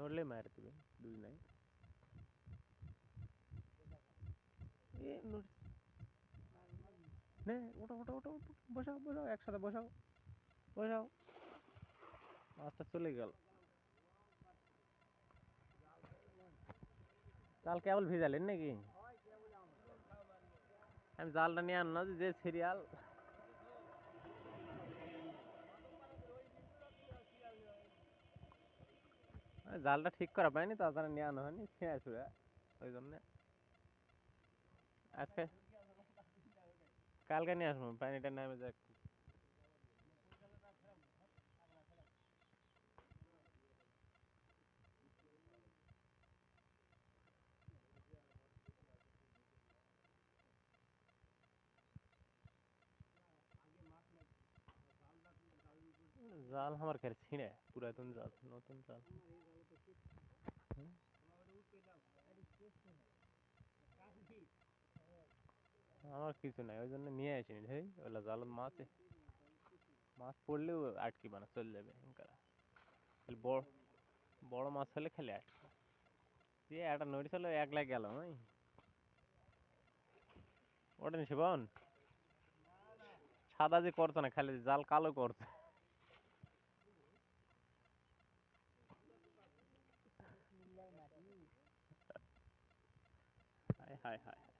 নড়লে মার দিবে দুই নাই নে ওটো ওটো ওটো ওটো, বসাও বসাও একসাথে বসাও বসাও। মাছটা চলে গেল। জাল কেবল ভিজালেন নাকি? আমি জালটা নিয়ে আনলাম যে সিরিয়াল জালটা ঠিক করা পাইনি তাড়াতাড়ি নিয়ে আনা হয়নি ছিঁড়া ছুড়া ওই জন্যে আজকে কালকে নিয়ে আসব পানিটা নামে যাক। জাল আমার ঘরে ছিঁড়ে, পুরাতন জাল, নতুন জাল। আমার কিছু নাই ওই জন্য নিয়ে আসিনি হেই ওগুলা জালত মাছ মাছ পড়লেও আটকিবে না, চলে যাবে এনকারা। খালি বড় বড় মাছ হলে খালি আটকে দিয়ে একটা নড়ি ছিল একলা গেল ওই। ওঠেন শিবন সাদা যে করছে না, খালি জাল কালো হায় হায় হায় হায়।